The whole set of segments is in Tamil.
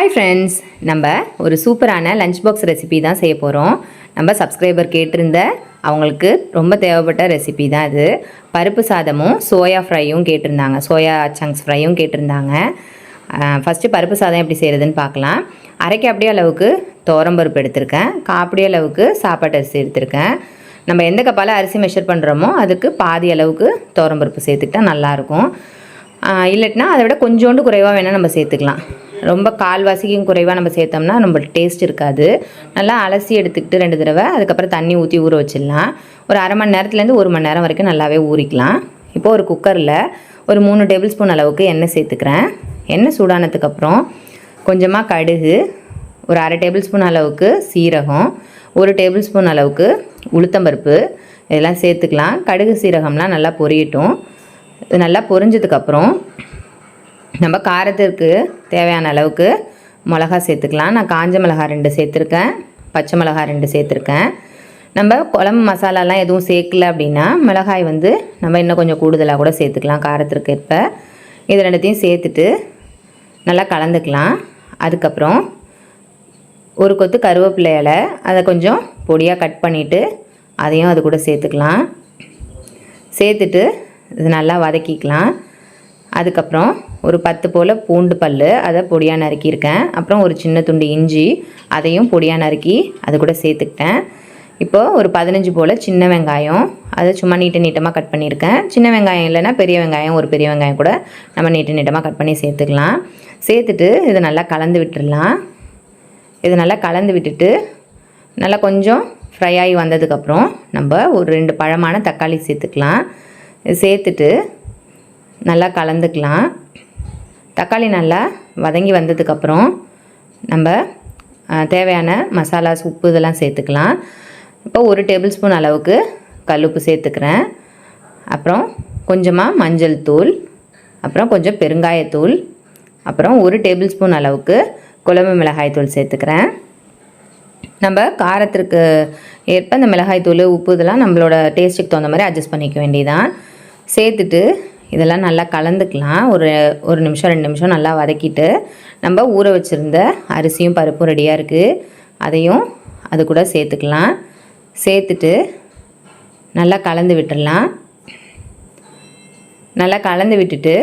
ஹாய் ஃப்ரெண்ட்ஸ் நம்ம ஒரு சூப்பரான லஞ்ச் பாக்ஸ் ரெசிபி தான் செய்ய போகிறோம் நம்ம சப்ஸ்கிரைபர் கேட்டிருந்த அவங்களுக்கு ரொம்ப தேவைப்பட்ட ரெசிபி தான் இது. பருப்பு சாதமும் சோயா ஃப்ரையும் கேட்டிருந்தாங்க. சோயா சங்க்ஸ் ஃப்ரையும் கேட்டிருந்தாங்க. ஃபஸ்ட்டு பருப்பு சாதம் எப்படி செய்கிறதுன்னு பார்க்கலாம். அரைக்க அப்படியே அளவுக்கு பருப்பு எடுத்திருக்கேன். காப்படி அளவுக்கு சாப்பாட்டு அரிசி எடுத்திருக்கேன். நம்ம எந்த கப்பால் அரிசி மெஷர் பண்ணுறோமோ அதுக்கு பாதி அளவுக்கு தோரம்பருப்பு சேர்த்துக்கிட்டா நல்லாயிருக்கும் இல்லட்டினா அதை விட கொஞ்சோண்டு குறைவாக வேணால் நம்ம சேர்த்துக்கலாம். ரொம்ப கால்வாசிக்கும் குறைவாக நம்ம சேர்த்தோம்னா நம்மளுக்கு டேஸ்ட் இருக்காது. நல்லா அலசி எடுத்துக்கிட்டு ரெண்டு தடவை அதுக்கப்புறம் தண்ணி ஊற்றி ஊற வச்சிடலாம். ஒரு அரை மணி நேரத்துலேருந்து ஒரு மணி நேரம் வரைக்கும் நல்லாவே ஊறிக்கலாம். இப்போது ஒரு குக்கரில் ஒரு மூணு டேபிள் ஸ்பூன் அளவுக்கு எண்ணெய் சேர்த்துக்கிறேன். எண்ணெய் சூடானதுக்கப்புறம் கொஞ்சமாக கடுகு ஒரு அரை டேபிள் ஸ்பூன் அளவுக்கு சீரகம் ஒரு டேபிள் ஸ்பூன் அளவுக்கு உளுத்தம்பருப்பு இதெல்லாம் சேர்த்துக்கலாம். கடுகு சீரகம்லாம் நல்லா பொரியட்டும். இது நல்லா பொரிஞ்சதுக்கப்புறம் நம்ம காரத்திற்கு தேவையான அளவுக்கு மிளகா சேர்த்துக்கலாம். நான் காஞ்ச மிளகா ரெண்டு சேர்த்துருக்கேன். பச்சை மிளகா ரெண்டு சேர்த்துருக்கேன். நம்ம குழம்பு மசாலாலாம் எதுவும் சேர்க்கல அப்படின்னா மிளகாய் வந்து நம்ம இன்னும் கொஞ்சம் கூடுதலாக கூட சேர்த்துக்கலாம். காரத்திற்கு இப்போ இது ரெண்டுத்தையும் சேர்த்துட்டு நல்லா கலந்துக்கலாம். அதுக்கப்புறம் ஒரு கொத்து கருவேப்பிலை இலை அதை கொஞ்சம் பொடியாக கட் பண்ணிவிட்டு அதையும் அது கூட சேர்த்துக்கலாம். சேர்த்துட்டு இது நல்லா வதக்கிக்கலாம். அதுக்கப்புறம் ஒரு பத்து போல் பூண்டு பல் அதை பொடியாக நறுக்கியிருக்கேன். அப்புறம் ஒரு சின்ன துண்டு இஞ்சி அதையும் பொடியாக நறுக்கி அது கூட சேர்த்துக்கிட்டேன். இப்போது ஒரு பதினஞ்சு போல் சின்ன வெங்காயம் அதை சும்மா நீட்ட நீட்டமாக கட் பண்ணியிருக்கேன். சின்ன வெங்காயம் இல்லைன்னா பெரிய வெங்காயம் ஒரு பெரிய வெங்காயம் கூட நம்ம நீட்ட நீட்டமாக கட் பண்ணி சேர்த்துக்கலாம். சேர்த்துட்டு இதை நல்லா கலந்து விட்டுடலாம் இது நல்லா கலந்து விட்டுட்டு நல்லா கொஞ்சம் ஃப்ரை ஆகி வந்ததுக்கப்புறம் நம்ம ஒரு ரெண்டு பழமான தக்காளி சேர்த்துக்கலாம். சேர்த்துட்டு நல்லா கலந்துக்கலாம். தக்காளி நல்லா வதங்கி வந்ததுக்கப்புறம் நம்ம தேவையான மசாலாஸ் உப்பு இதெல்லாம் சேர்த்துக்கலாம். இப்போ ஒரு டேபிள் ஸ்பூன் அளவுக்கு கல்லுப்பு சேர்த்துக்கிறேன். அப்புறம் கொஞ்சமாக மஞ்சள் தூள் அப்புறம் கொஞ்சம் பெருங்காயத்தூள் அப்புறம் ஒரு டேபிள் ஸ்பூன் அளவுக்கு குழம்பு மிளகாய் தூள் சேர்த்துக்கிறேன். நம்ம காரத்திற்கு ஏற்ப இந்த மிளகாய் தூள் உப்பு இதெல்லாம் நம்மளோட டேஸ்ட்டுக்கு தகுந்த மாதிரி அட்ஜஸ்ட் பண்ணிக்க வேண்டியதான் சேர்த்துட்டு இதெல்லாம் நல்லா கலந்துக்கலாம். ஒரு ஒரு நிமிஷம் ரெண்டு நிமிஷம் நல்லா வதக்கிட்டு நம்ம ஊற வச்சுருந்த அரிசியும் பருப்பும் ரெடியாக இருக்குது அதையும் அது கூட சேர்த்துக்கலாம். சேர்த்துட்டு நல்லா கலந்து விட்டுடலாம் நல்லா கலந்து விட்டுட்டு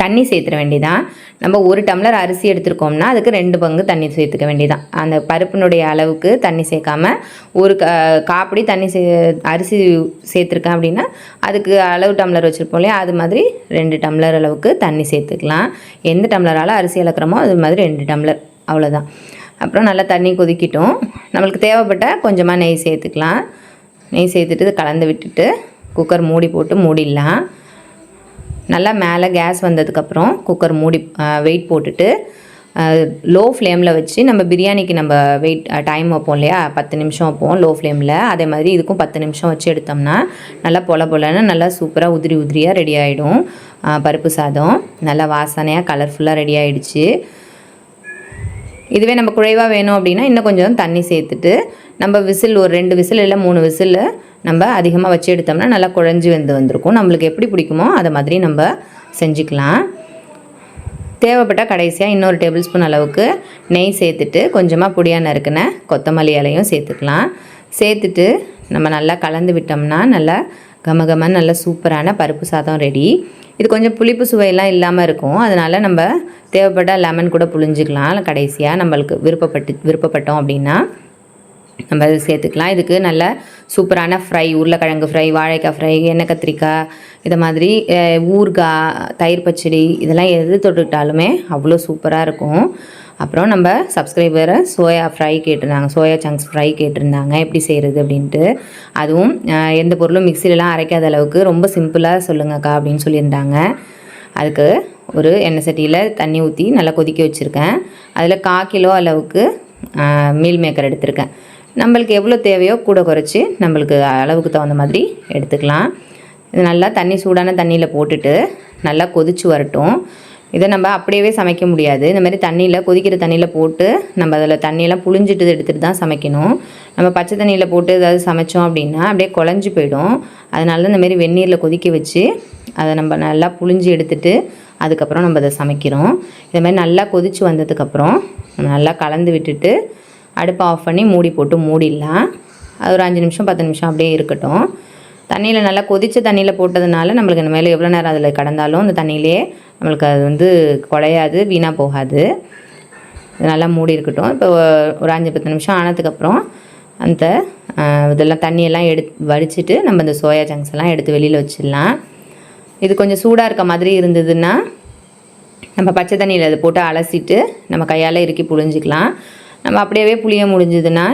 தண்ணி சேர்த்துற வேண்டியதான் நம்ம ஒரு டம்ளர் அரிசி எடுத்துருக்கோம்னா அதுக்கு ரெண்டு பங்கு தண்ணி சேர்த்துக்க வேண்டியதான் அந்த பருப்பினுடைய அளவுக்கு தண்ணி சேர்க்காம ஒரு காப்படி தண்ணி சே அரிசி சேர்த்துருக்கேன் அப்படின்னா அதுக்கு அளவு டம்ளர் வச்சுருப்போம் இல்லையா? அது மாதிரி ரெண்டு டம்ளர் அளவுக்கு தண்ணி சேர்த்துக்கலாம். எந்த டம்ளரால் அரிசி இழக்கிறோமோ அது மாதிரி ரெண்டு டம்ளர். அவ்வளோதான் அப்புறம் நல்லா தண்ணி கொதிக்கிட்டோம். நம்மளுக்கு தேவைப்பட்ட கொஞ்சமாக நெய் சேர்த்துக்கலாம். நெய் சேர்த்துட்டு கலந்து விட்டுட்டு குக்கர் மூடி போட்டு மூடிடலாம். நல்லா மேலே கேஸ் வந்ததுக்கப்புறம் குக்கர் மூடி வெயிட் போட்டுட்டு லோ ஃப்ளேமில் வச்சு நம்ம பிரியாணிக்கு நம்ம வெயிட் டைம் வைப்போம் இல்லையா? பத்து நிமிஷம் வைப்போம் லோ. ஃப்ளேமில் அதே மாதிரி இதுக்கும் பத்து நிமிஷம் வச்சு எடுத்தோம்னா நல்லா பொல பொலன்னு நல்லா சூப்பராக உதிரி உதிரியாக ரெடி ஆகிடும் பருப்பு சாதம். நல்லா வாசனையாக கலர்ஃபுல்லாக ரெடி ஆகிடுச்சு இதுவே நம்ம குழைவாக வேணும் அப்படின்னா இன்னும் கொஞ்சம் தண்ணி சேர்த்துட்டு நம்ம விசில் ஒரு ரெண்டு விசில் இல்லை மூணு விசில் நம்ம அதிகமாக வச்சு எடுத்தோம்னா நல்லா குழஞ்சி வந்து வந்திருக்கும். நம்மளுக்கு எப்படி பிடிக்குமோ அதை மாதிரி நம்ம செஞ்சுக்கலாம். தேவைப்பட்ட கடைசியாக இன்னொரு டேபிள் ஸ்பூன் அளவுக்கு நெய் சேர்த்துட்டு கொஞ்சமாக பொடியான நறுக்கின கொத்தமல்லி இலையும் சேர்த்துக்கலாம். சேர்த்துட்டு நம்ம நல்லா கலந்து விட்டோம்னா நல்லா கம கமன்னு நல்ல சூப்பரான பருப்பு சாதம் ரெடி இது கொஞ்சம் புளிப்பு சுவையெல்லாம் இல்லாமல் இருக்கும். அதனால் நம்ம தேவைப்பட்ட லெமன் கூட புளிஞ்சிக்கலாம் கடைசியாக நம்மளுக்கு விருப்பப்பட்டு விருப்பப்பட்டோம் அப்படின்னா. நம்ம அதை சேர்த்துக்கலாம். இதுக்கு நல்ல சூப்பரான ஃப்ரை உருளைக்கிழங்கு ஃப்ரை வாழைக்காய் ஃப்ரை எண்ணெய் கத்திரிக்காய் இதை மாதிரி ஊறுகாய் தயிர் பச்சடி இதெல்லாம் எது தொட்டுக்கிட்டாலுமே அவ்வளோ சூப்பராக இருக்கும். அப்புறம் நம்ம சப்ஸ்கிரைபரை சோயா ஃப்ரை கேட்டிருந்தாங்க. சோயா சங்க்ஸ் ஃப்ரை கேட்டிருந்தாங்க. எப்படி செய்கிறது அப்படின்ட்டு. அதுவும் எந்த பொருளும் மிக்சிலலாம் அரைக்காத அளவுக்கு ரொம்ப சிம்பிளாக சொல்லுங்கக்கா அப்படின்னு சொல்லியிருந்தாங்க. அதுக்கு ஒரு எண்ணெய் சட்டியில் தண்ணி ஊற்றி நல்லா கொதிக்க வச்சுருக்கேன். அதில் கா கிலோ அளவுக்கு மீல் மேக்கர் எடுத்திருக்கேன். நம்மளுக்கு எவ்வளோ தேவையோ கூட குறைச்சி நம்மளுக்கு அளவுக்கு தகுந்த மாதிரி எடுத்துக்கலாம். இது நல்லா தண்ணி சூடான தண்ணியில் போட்டுட்டு நல்லா கொதிச்சு வரட்டும். இதை நம்ம அப்படியே சமைக்க முடியாது. இந்த மாதிரி தண்ணியில் கொதிக்கிற தண்ணியில் போட்டு நம்ம அதில் தண்ணியெல்லாம் புளிஞ்சிட்டு எடுத்துகிட்டு தான் சமைக்கணும். நம்ம பச்சை தண்ணியில் போட்டு ஏதாவது சமைச்சோம் அப்படின்னா அப்படியே குழஞ்சி போயிடும். அதனால தான் இந்த மாதிரி வெந்நீரில் கொதிக்க வச்சு அதை நம்ம நல்லா புழிஞ்சு எடுத்துட்டு அதுக்கப்புறம் நம்ம அதை சமைக்கிறோம். இந்த மாதிரி நல்லா கொதிச்சு வந்ததுக்கப்புறம் நல்லா கலந்து விட்டுட்டு அடுப்பை ஆஃப் பண்ணி மூடி போட்டு மூடிடலாம். அது ஒரு அஞ்சு நிமிஷம் பத்து நிமிஷம் அப்படியே இருக்கட்டும். தண்ணியில் நல்லா கொதித்த தண்ணியில் போட்டதுனால நம்மளுக்கு இந்த மேலே எவ்வளோ நேரம் அதில் கடந்தாலும் அந்த தண்ணியிலே நம்மளுக்கு அது வந்து குழையாது வீணாக போகாது. இது நல்லா மூடி இருக்கட்டும். இப்போ ஒரு அஞ்சு பத்து நிமிஷம் ஆனதுக்கப்புறம் அந்த இதெல்லாம் தண்ணியெல்லாம் எடு வடிச்சிட்டு நம்ம இந்த சோயா சங்க்ஸ் எல்லாம் எடுத்து வெளியில் வச்சிடலாம். இது கொஞ்சம் சூடாக இருக்க மாதிரி இருந்ததுன்னா நம்ம பச்சை தண்ணியில் அதை போட்டு அலசிட்டு நம்ம கையால் இறுக்கி புழிஞ்சிக்கலாம். நம்ம அப்படியே புளிய முடிஞ்சதுன்னா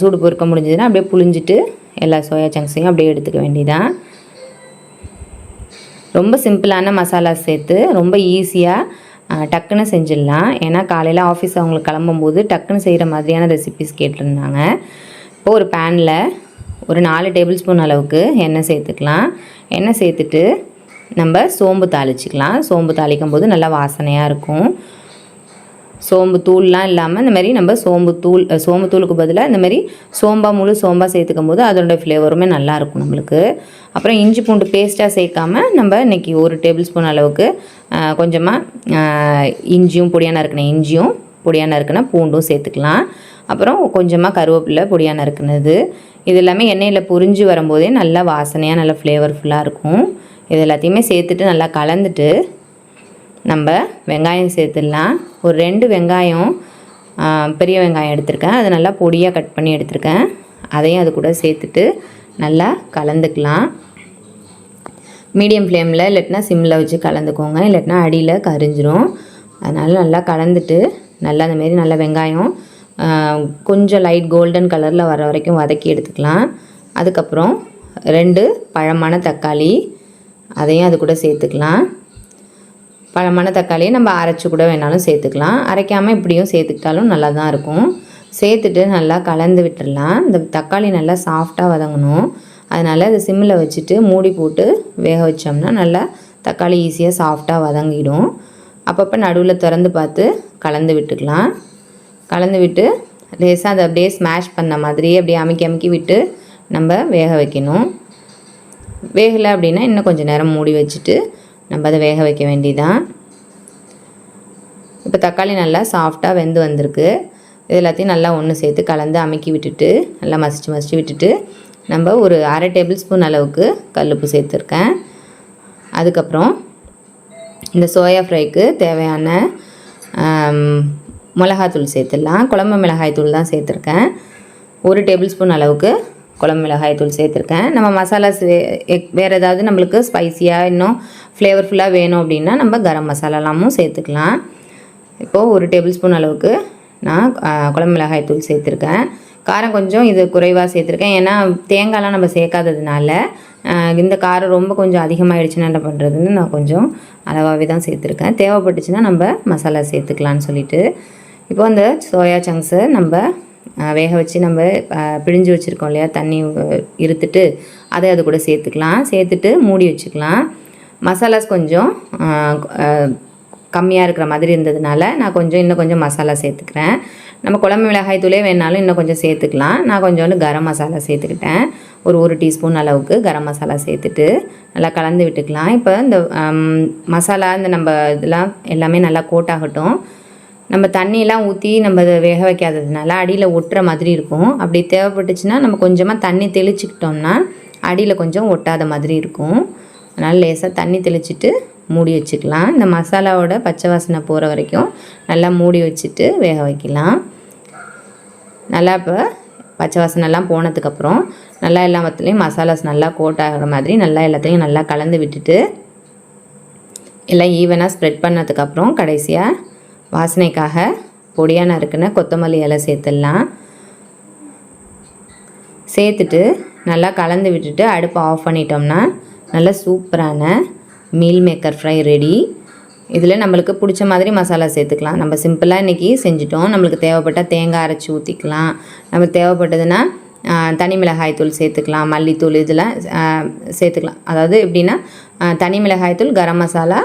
சூடு பொறுக்க முடிஞ்சதுன்னா அப்படியே புழிஞ்சிட்டு எல்லா சோயா சங்க்ஸையும் அப்படியே எடுத்துக்க வேண்டியதான் ரொம்ப சிம்பிளான மசாலா சேர்த்து ரொம்ப ஈஸியாக டக்குன்னு செஞ்சிடலாம். ஏன்னா காலையில் ஆஃபீஸ் அவங்களுக்கு கிளம்பும்போது டக்குன்னு செய்கிற மாதிரியான ரெசிபிஸ் கேட்டிருந்தாங்க. இப்போ ஒரு பேனில் ஒரு நாலு டேபிள் ஸ்பூன் அளவுக்கு எண்ணெய் சேர்த்துக்கலாம். எண்ணெய் சேர்த்துட்டு நம்ம சோம்பு தாளிச்சிக்கலாம். சோம்பு தாளிக்கும் போது நல்லா வாசனையாக இருக்கும். சோம்பு தூள்லாம் இல்லாமல் இந்த மாதிரி நம்ம சோம்பு தூள் சோம்பு தூளுக்கு பதிலாக இந்த மாதிரி சோம்பா முழு சோம்பா சேர்த்துக்கும் போது அதோட ஃப்ளேவருமே நல்லா இருக்கும் நம்மளுக்கு. அப்புறம் இஞ்சி பூண்டு பேஸ்ட்டாக சேர்க்காம நம்ம இன்னைக்கு ஒரு டேபிள் ஸ்பூன் அளவுக்கு கொஞ்சமாக இஞ்சியும் பொடியாக நறுக்கின இஞ்சியும் பொடியாக நறுக்கின பூண்டும் சேர்த்துக்கலாம். அப்புறம் கொஞ்சமாக கருவேப்பிலை பொடியாக நறுக்குனது இது எல்லாமே எண்ணெயில் பொரிஞ்சு வரும்போதே நல்லா வாசனையாக நல்லா ஃப்ளேவர்ஃபுல்லாக இருக்கும். இது எல்லாத்தையுமே சேர்த்துட்டு நல்லா கலந்துட்டு நம்ம வெங்காயம் சேர்த்துடலாம். ஒரு ரெண்டு வெங்காயம் பெரிய வெங்காயம் எடுத்திருக்கேன். அதை நல்லா பொடியாக கட் பண்ணி எடுத்திருக்கேன். அதையும் அது கூட சேர்த்துட்டு நல்லா கலந்துக்கலாம். மீடியம் ஃப்ளேமில் இல்லாட்டினா சிம்மில் வச்சு கலந்துக்கோங்க. இல்லட்டினா அடியில் கரிஞ்சிரும். அதனால் நல்லா கலந்துட்டு நல்லா அந்தமாரி நல்லா வெங்காயம் கொஞ்சம் லைட் கோல்டன் கலரில் வர வரைக்கும் வதக்கி எடுத்துக்கலாம். அதுக்கப்புறம் ரெண்டு பழமான தக்காளி அதையும் அது கூட சேர்த்துக்கலாம். பழமான தக்காளியை நம்ம அரைச்சி கூட வேணாலும் சேர்த்துக்கலாம். அரைக்காமல் இப்படியும் சேர்த்துக்கிட்டாலும் நல்லா தான் இருக்கும். சேர்த்துட்டு நல்லா கலந்து விட்டுடலாம் இந்த தக்காளி நல்லா சாஃப்டாக வதங்கணும். அதனால் அதை சிம்மில் வச்சுட்டு மூடி போட்டு வேக வச்சோம்னா நல்லா தக்காளி ஈஸியாக சாஃப்டாக வதங்கிடும். அப்பப்போ நடுவில் திறந்து பார்த்து கலந்து விட்டுக்கலாம். கலந்து விட்டு லேசாக அதை அப்படியே ஸ்மாஷ் பண்ண மாதிரியே அப்படியே அமுக்கி அமுக்கி விட்டு நம்ம வேக வைக்கணும். வேகலை அப்படின்னா இன்னும் கொஞ்சம் நேரம் மூடி வச்சுட்டு நம்ம அதை வேக வைக்க வேண்டியதான் இப்போ தக்காளி நல்லா சாஃப்டாக வெந்து வந்திருக்கு. இது எல்லாத்தையும் நல்லா ஒன்று சேர்த்து கலந்து அமுக்கி விட்டுட்டு நல்லா மசிச்சு மசிச்சு விட்டுட்டு நம்ம ஒரு அரை டேபிள் ஸ்பூன் அளவுக்கு கல்லுப்பு சேர்த்துருக்கேன். அதுக்கப்புறம் இந்த சோயா ஃப்ரைக்கு தேவையான மிளகாத்தூள் சேர்த்துடலாம். குழம்பு மிளகாய் தூள் தான் சேர்த்துருக்கேன். ஒரு டேபிள் ஸ்பூன் அளவுக்கு குழம்பு மிளகாய் தூள் சேர்த்துருக்கேன். நம்ம மசாலாஸ் வேறு ஏதாவது நம்மளுக்கு ஸ்பைசியாக இன்னும் ஃப்ளேவர்ஃபுல்லாக வேணும் அப்படின்னா நம்ம கரம் மசாலாலாமும் சேர்த்துக்கலாம். இப்போது ஒரு டேபிள் ஸ்பூன் அளவுக்கு நான் குழம்பு மிளகாய் தூள் சேர்த்துருக்கேன். காரம் கொஞ்சம் இது குறைவாக சேர்த்துருக்கேன். ஏன்னா தேங்காய்லாம் நம்ம சேர்க்காததுனால இந்த காரம் ரொம்ப கொஞ்சம் அதிகமாகிடுச்சுன்னா என்ன பண்ணுறதுன்னு நான் கொஞ்சம் அளவாகவே தான் சேர்த்துருக்கேன். தேவைப்பட்டுச்சுன்னா நம்ம மசாலா சேர்த்துக்கலான்னு சொல்லிட்டு. இப்போ அந்த சோயா சங்க்ஸை நம்ம வேக வச்சு நம்ம பிழிஞ்சு வச்சுருக்கோம் இல்லையா தண்ணி இருத்துட்டு அதை அது கூட சேர்த்துக்கலாம். சேர்த்துட்டு மூடி வச்சுக்கலாம். மசாலாஸ் கொஞ்சம் கம்மியாக இருக்கிற மாதிரி இருந்ததுனால நான் கொஞ்சம் இன்னும் கொஞ்சம் மசாலா சேர்த்துக்கிறேன். நம்ம குழம்பு மிளகாய் தூளே வேணாலும் இன்னும் கொஞ்சம் சேர்த்துக்கலாம். நான் கொஞ்சோண்டு கரம் மசாலா சேர்த்துக்கிட்டேன். ஒரு ஒரு டீஸ்பூன் அளவுக்கு கரம் மசாலா சேர்த்துட்டு நல்லா கலந்து விட்டுக்கலாம். இப்போ இந்த மசாலா இந்த நம்ம இதெல்லாம் எல்லாமே நல்லா கோட் ஆகட்டும் நம்ம தண்ணியெல்லாம் ஊற்றி நம்ம அதை வேக வைக்காததுனால அடியில் ஒட்டுற மாதிரி இருக்கும். அப்படி தேவைப்பட்டுச்சுன்னா நம்ம கொஞ்சமாக தண்ணி தெளிச்சுக்கிட்டோம்னா அடியில் கொஞ்சம் ஒட்டாத மாதிரி இருக்கும். அதனால் லேசாக தண்ணி தெளிச்சிட்டு மூடி வச்சுக்கலாம். இந்த மசாலாவோட பச்சை வாசனை போகிற வரைக்கும் நல்லா மூடி வச்சுட்டு வேக வைக்கலாம். நல்லா இப்போ பச்சை வாசனைலாம் போனதுக்கப்புறம் நல்லா எல்லாத்துலேயும் மசாலாஸ் நல்லா கோட் ஆகிற மாதிரி நல்லா எல்லாத்தையும் நல்லா கலந்து விட்டுட்டு எல்லாம் ஈவனாக ஸ்ப்ரெட் பண்ணதுக்கப்புறம் கடைசியாக வாசனைக்காக பொடியாக நறுக்குன கொத்தமல்லி இலை சேர்த்துடலாம். சேர்த்துட்டு நல்லா கலந்து விட்டுட்டு அடுப்பை ஆஃப் பண்ணிட்டோம்னா நல்லா சூப்பரான மீல் மேக்கர் ஃப்ரை ரெடி இதில் நம்மளுக்கு பிடிச்ச மாதிரி மசாலா சேர்த்துக்கலாம். நம்ம சிம்பிளாக இன்றைக்கி செஞ்சுட்டோம். நம்மளுக்கு தேவைப்பட்ட தேங்காய் அரைச்சி ஊற்றிக்கலாம் நம்ம தேவைப்பட்டதுன்னா தனி மிளகாய் தூள் சேர்த்துக்கலாம். மல்லித்தூள் இதெல்லாம் சேர்த்துக்கலாம். அதாவது எப்படின்னா தனி மிளகாய் தூள் கரம் மசாலா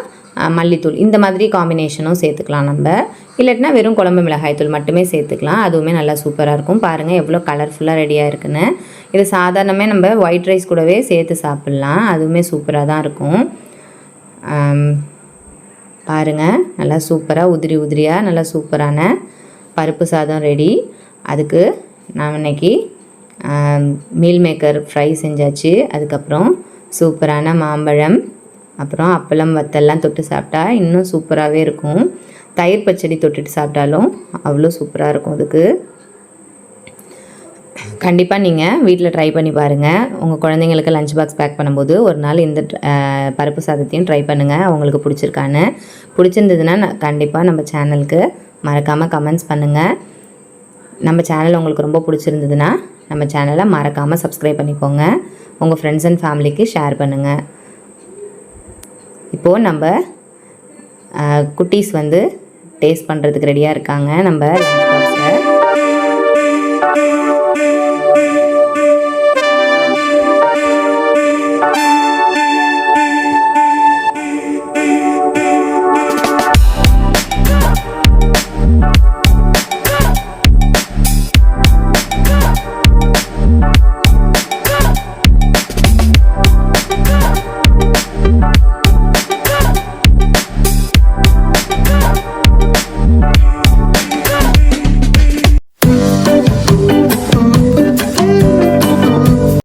மல்லித்தூள். இந்த மாதிரி காம்பினேஷனும் சேர்த்துக்கலாம் நம்ம. இல்லாட்டினா வெறும் குழம்பு மிளகாய் தூள் மட்டுமே சேர்த்துக்கலாம். அதுவுமே நல்லா சூப்பராக இருக்கும். பாருங்கள் எவ்வளோ கலர்ஃபுல்லாக ரெடியாக இருக்குன்னு. இது சாதாரணமே நம்ம ஒயிட் ரைஸ் கூடவே சேர்த்து சாப்பிட்லாம். அதுவுமே சூப்பராக தான் இருக்கும். பாருங்கள் நல்லா சூப்பராக உதிரி உதிரியாக நல்லா சூப்பரான பருப்பு சாதம் ரெடி அதுக்கு நான் இன்னைக்கு மீல் மேக்கர் ஃப்ரை செஞ்சாச்சு. அதுக்கப்புறம் சூப்பரான மாம்பழம் அப்புறம் அப்பளம் வத்தெல்லாம் தொட்டு சாப்பிட்டா இன்னும் சூப்பராகவே இருக்கும். தயிர் பச்சடி தொட்டுட்டு சாப்பிட்டாலும் அவ்வளோ சூப்பராக இருக்கும் அதுக்கு. கண்டிப்பாக நீங்கள் வீட்டில் ட்ரை பண்ணி பாருங்கள் உங்கள் குழந்தைங்களுக்கு லஞ்ச் பாக்ஸ் பேக் பண்ணும்போது ஒரு நாள் இந்த பருப்பு சாதத்தையும் ட்ரை பண்ணுங்கள் அவங்களுக்கு பிடிச்சிருக்கான்னு. பிடிச்சிருந்ததுன்னா நான் கண்டிப்பாக நம்ம சேனலுக்கு மறக்காமல் கமெண்ட்ஸ் பண்ணுங்கள் நம்ம சேனல் உங்களுக்கு ரொம்ப பிடிச்சிருந்ததுன்னா நம்ம சேனலை மறக்காமல் சப்ஸ்கிரைப் பண்ணிக்கோங்க. உங்கள் ஃப்ரெண்ட்ஸ் அண்ட் ஃபேமிலிக்கு ஷேர் பண்ணுங்கள் இப்போது நம்ம குட்டீஸ் வந்து டேஸ்ட் பண்ணுறதுக்கு ரெடியாக இருக்காங்க. நம்ம லஞ்ச் பாக்ஸில்